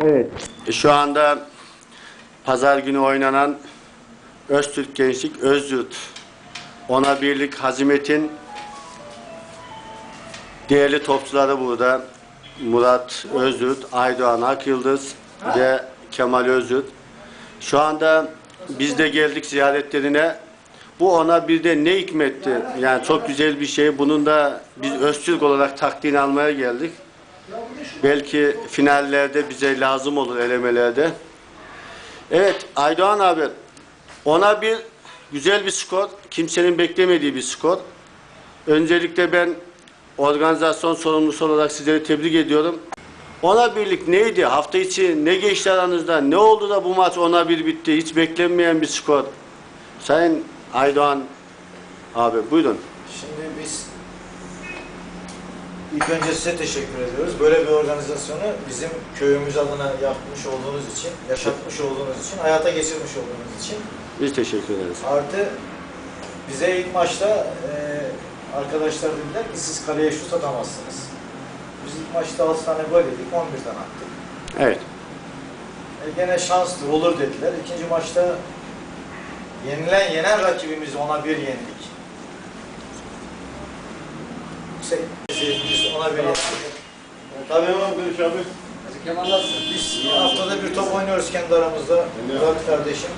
Evet. Şu anda pazar günü oynanan Öztürk Gençlik Özyurt Ona Birlik Hazimet'in değerli topçuları burada. Murat Özyurt, Aydoğan Akyıldız ve Kemal Özyurt. Şu anda biz de geldik ziyaretlerine. Bu ona bir de ne hikmetti. Yani çok güzel bir şey. Bunun da biz Öztürk olarak takdirini almaya geldik. Belki finallerde bize lazım olur elemelerde. Evet Aydoğan abi ona bir güzel bir skor. Kimsenin beklemediği bir skor. Öncelikle ben organizasyon sorumlusu olarak sizleri tebrik ediyorum. Ona birlik neydi? Hafta içi ne geçti aranızda? Ne oldu da bu maç ona bir bitti? Hiç beklenmeyen bir skor. Sayın Aydoğan abi buyurun. Şimdi biz ilk önce size teşekkür ediyoruz. Böyle bir organizasyonu bizim köyümüz adına yapmış olduğunuz için, yaşatmış olduğunuz için, hayata geçirmiş olduğunuz için. Biz teşekkür ederiz. Artı bize ilk maçta e, arkadaşlar dediler ki siz kaleye şut atamazsınız. Biz ilk maçta 6 tane gol yedik, 11'den attık. Evet. E, gene şanslı olur dediler. İkinci maçta yenilen yenen rakibimizi ona bir yendik. Şey, bir yendik. Tabii ama Görüş abi. Biz haftada bir top oynuyoruz kendi aramızda. Murat kardeşim.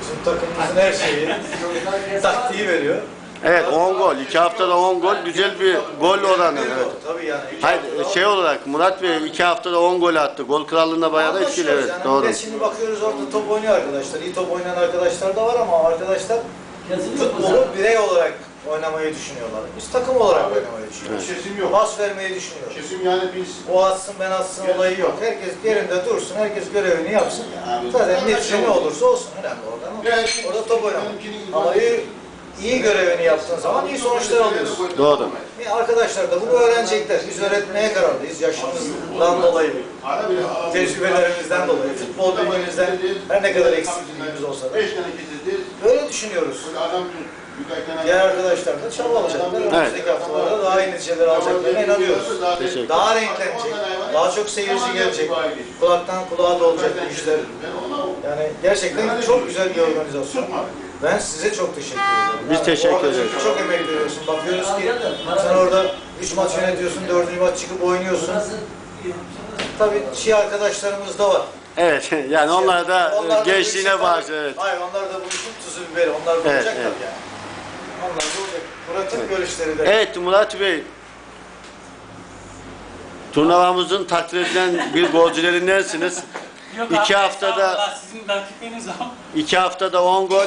Bizim takımımızın her şeyi, taktiği veriyor. Evet 10 gol. 2 haftada 10 gol. Güzel bir gol oranı. Evet. Tabii yani. Hayır şey olarak Murat Bey 2 haftada 10 gol attı. Gol krallığında bayağı da etkili. Evet, yani. doğru. Şimdi bakıyoruz orada top oynuyor arkadaşlar. İyi top oynayan arkadaşlar da var ama arkadaşlar futbolu birey olarak oynamayı düşünüyorlar. Biz takım olarak oynamayı düşünüyoruz. Kesim yok. Pas vermeyi düşünüyoruz. Kesim yani biz O atsın ben atsın olayı yok. Herkes yerinde dursun, herkes görevini yapsın. Zaten netice ne olursa olsun önemli orada ama orada top oynamak. Ama iyi, iyi görevini yaptığın zaman iyi sonuçlar alıyorsun. Doğru. E, Arkadaşlar da bunu öğrenecekler. Biz öğretmeye kararlıyız yaşımızdan dolayı. Tecrübelerimizden dolayı, futbol bilgimizden her ne kadar eksikliğimiz olsa da böyle düşünüyoruz. Diğer arkadaşlar da çabalayacaklar. Önümüzdeki haftalarda daha iyi neticeler alacaklarına inanıyoruz. Teşekkür. Daha renklenecek, daha çok seyirci gelecek, kulaktan kulağa dolacak bu işler. Yani gerçekten çok güzel bir organizasyon. Ben size çok teşekkür ederim. Biz teşekkür ederiz. Çok emek veriyorsun. Bakıyoruz ki sen orada 3 maç yönetiyorsun, 4. maç çıkıp oynuyorsun. Tabii şey arkadaşlarımız da var. Evet yani onlar da Onlar e, gençliğine işin bağlı. Evet. Hayır onlar da bu işin tuzu biberi. Onlar da Evet, olacak evet. tabii yani. Da olacak. Bırakın görüşleri de. Evet Murat Bey. Turnuvamızın takdir edilen bir golcülerindensiniz. Yok İki abi, haftada- sizin rakipleriniz. İki haftada 10 gol.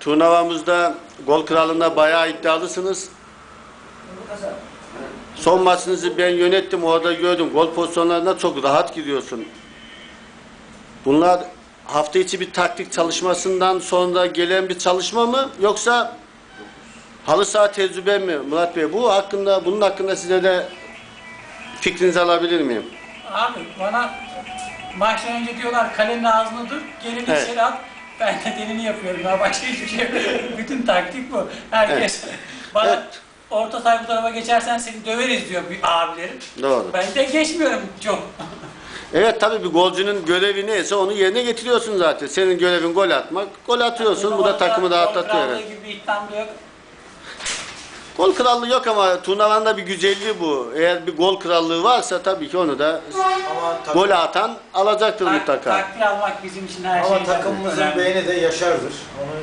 Turnuvamızda gol kralında bayağı iddialısınız. Son maçınızı ben yönettim orada gördüm. Gol pozisyonlarına çok rahat gidiyorsun. Bunlar hafta içi bir taktik çalışmasından sonra gelen bir çalışma mı yoksa halı saha tecrübe mi Murat Bey? Bu hakkında bunun hakkında size de fikrinizi alabilir miyim? Abi bana maçtan önce diyorlar kalenin ağzını dur, gelin Evet. içeri at. Ben de denini yapıyorum. Ya başka hiçbir şey. Bütün taktik bu. Herkes bana Evet. orta saha bu tarafa geçersen seni döveriz diyor bir abilerim. Doğru. Ben de geçmiyorum çok. Evet tabii bir golcünün görevi neyse onu yerine getiriyorsun zaten. Senin görevin gol atmak. Gol atıyorsun. Bu da takımı krallığı Evet. gibi bir iddiam yok. Gol krallığı yok ama turnuvanda bir güzelliği bu. Eğer bir gol krallığı varsa tabii ki onu da Ama gol atan alacaktır Tak, mutlaka. takdir almak bizim için her ama şeyden takımımızın önemli. beyni de yaşardır. Onu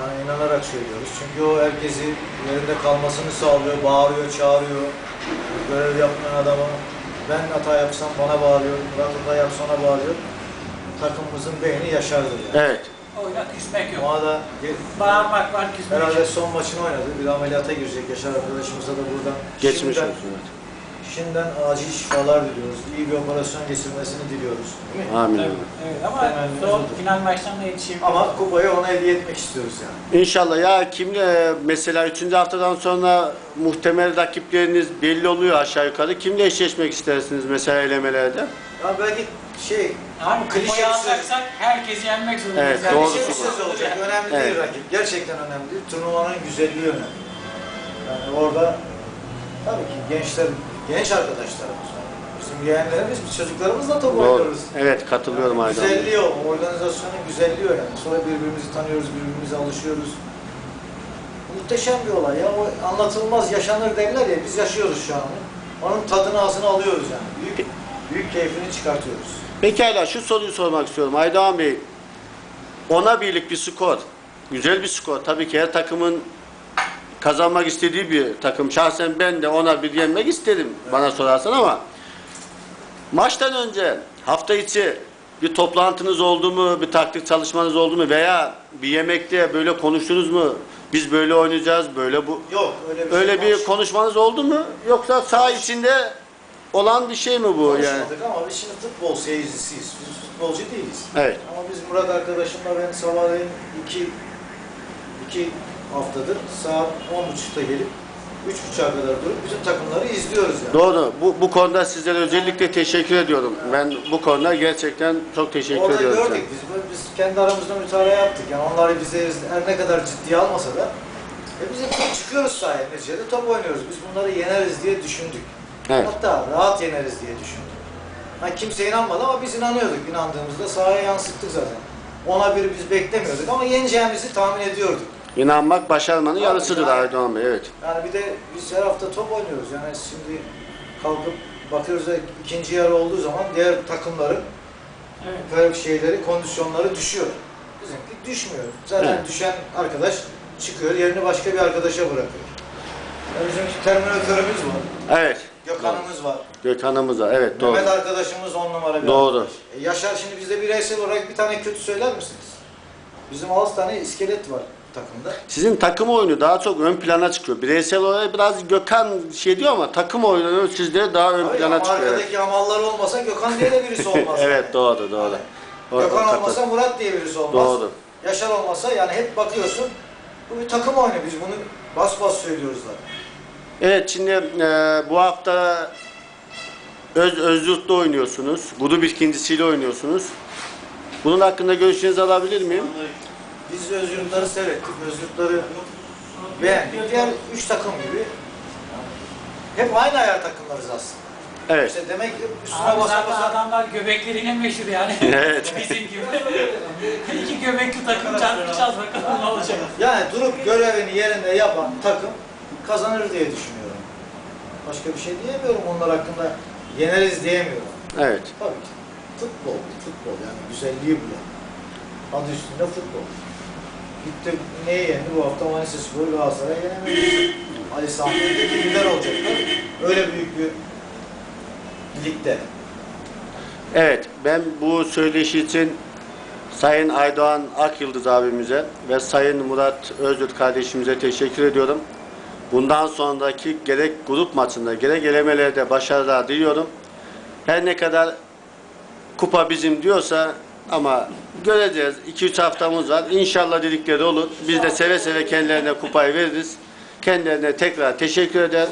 yani inanarak söylüyoruz. Çünkü o herkesi yerinde kalmasını sağlıyor, bağırıyor, çağırıyor. Görev yapmayan adamı ben hata yapsam bana bağırıyor, Murat hata yapsa ona bağırıyor. Takımımızın beyni yaşardır yani. Evet. Oyuna küsmek yok. Ona da Bağırmak var, küsmek herhalde yok. son maçını oynadı. Bir ameliyata girecek Yaşar arkadaşımıza da buradan. Geçmiş şimdiden, olsun. evet. Şimdiden acil şifalar diliyoruz. İyi bir operasyon geçirmesini diliyoruz. Değil mi? Amin. Evet, evet. ama Temennimiz son odur. final maçlarında yetişebiliriz. Ama kupayı ona hediye etmek istiyoruz yani. İnşallah ya kimle mesela 3. haftadan sonra muhtemel rakipleriniz belli oluyor aşağı yukarı. Kimle eşleşmek istersiniz mesela elemelerde? Ya belki şey, Abi klişe bir kupayı söz. alacaksak herkesi yenmek zorundayız. Evet, Yani doğru. klişe bir söz olacak. Önemli Evet. değil rakip. Gerçekten önemli değil. Turnuvanın güzelliği önemli. Yani orada tabii ki gençler, genç arkadaşlarımız var. Bizim yeğenlerimiz, biz çocuklarımızla top Doğru. oynuyoruz. Evet katılıyorum Aydoğan Bey. Güzelliği o, organizasyonun güzelliği o yani. Sonra birbirimizi tanıyoruz, birbirimize alışıyoruz. Muhteşem bir olay ya. O anlatılmaz yaşanır derler ya, biz yaşıyoruz şu an. Onun tadını ağzına alıyoruz yani. Büyük, büyük keyfini çıkartıyoruz. Pekala şu soruyu sormak istiyorum Aydoğan Bey. Ona birlik bir skor. Güzel bir skor. Tabii ki her takımın kazanmak istediği bir takım. Şahsen ben de ona bir yenmek isterim bana sorarsan ama maçtan önce hafta içi bir toplantınız oldu mu, bir taktik çalışmanız oldu mu veya bir yemekte böyle konuştunuz mu? Biz böyle oynayacağız, böyle bu Yok öyle bir öyle şey bir konuş- konuşmanız oldu mu? Yoksa saha içinde olan bir şey mi bu yani? konuşmadık ama biz şimdi futbol seyircisiyiz. Biz futbolcu değiliz. Evet. Ama biz Murat arkadaşımla ben sabahleyin iki, iki haftadır saat 10.30'da gelip 3.30'a kadar durup bütün takımları izliyoruz yani. Doğru. Bu, bu konuda sizlere özellikle teşekkür ediyorum. Ben bu konuda gerçekten çok teşekkür Orada ediyorum. gördük biz, biz kendi aramızda mütalaa yaptık. Yani onları bize her ne kadar ciddiye almasa da e biz hep çıkıyoruz sahaya neticede top oynuyoruz. Biz bunları yeneriz diye düşündük. Evet. Hatta rahat yeneriz diye düşündük. Ha, kimse inanmadı ama biz inanıyorduk. İnandığımızda sahaya yansıttık zaten. Ona bir biz beklemiyorduk ama yeneceğimizi tahmin ediyorduk. İnanmak başarmanın Tabii, yarısıdır yani. Aydoğan Bey. Evet. Yani bir de biz her hafta top oynuyoruz. Yani şimdi kalkıp bakıyoruz da ikinci yarı olduğu zaman diğer takımların Evet. böyle şeyleri, kondisyonları düşüyor. Bizimki düşmüyor. Zaten Evet. düşen arkadaş çıkıyor, yerini başka bir arkadaşa bırakıyor. Yani bizim terminatörümüz var, Evet. Gökhan'ımız var. Gökhan'ımız var. Evet doğru. Mehmet arkadaşımız on numara bir Doğru. arkadaş. E Yaşar şimdi bizde bireysel olarak bir tane kötü söyler misiniz? Bizim 6 tane iskelet var takımda. Sizin takım oyunu daha çok ön plana çıkıyor. Bireysel olarak biraz Gökhan şey diyor ama takım oyunu sizde daha ön Tabii plana ama çıkıyor. Arkadaki hamallar olmasa Gökhan diye de birisi olmaz. evet yani. doğru doğru. O- o Gökhan katıl- olmasa Murat diye birisi olmaz. Doğru. Yaşar olmasa yani hep bakıyorsun bu bir takım oyunu biz bunu bas bas söylüyoruz zaten. Evet şimdi e, bu hafta Öz Özyurt'ta oynuyorsunuz. Grup ikincisiyle oynuyorsunuz. Bunun hakkında görüşlerinizi alabilir miyim? Biz Özgürlükleri seyrettik. Özgürlükleri beğendik. Diğer üç takım gibi hep aynı ayar takımlarız aslında. Evet. İşte demek ki üstüne Abi basa zaten basa adamlar göbekleriyle meşhur yani. Evet. Bizim gibi. İki göbekli takım çarpışacağız bakalım ne olacak. yani durup görevini yerinde yapan takım kazanır diye düşünüyorum. Başka bir şey diyemiyorum onlar hakkında. Yeneriz diyemiyorum. Evet. Tabii ki. Futbol, futbol yani güzelliği bu yani. Adı üstünde futbol. Gitti neyi yendi bu hafta Manisa Spor Galatasaray'a yenemedi. Ali Sami'de kimler olacaklar? Öyle büyük bir ligde. Evet, ben bu söyleşi için Sayın Aydoğan Akyıldız abimize ve Sayın Murat Özgürt kardeşimize teşekkür ediyorum. Bundan sonraki gerek grup maçında gerek elemelerde başarılar diliyorum. Her ne kadar kupa bizim diyorsa ama göreceğiz. 2-3 haftamız var. İnşallah dedikleri olur. Biz de seve seve kendilerine kupayı veririz. Kendilerine tekrar teşekkür eder.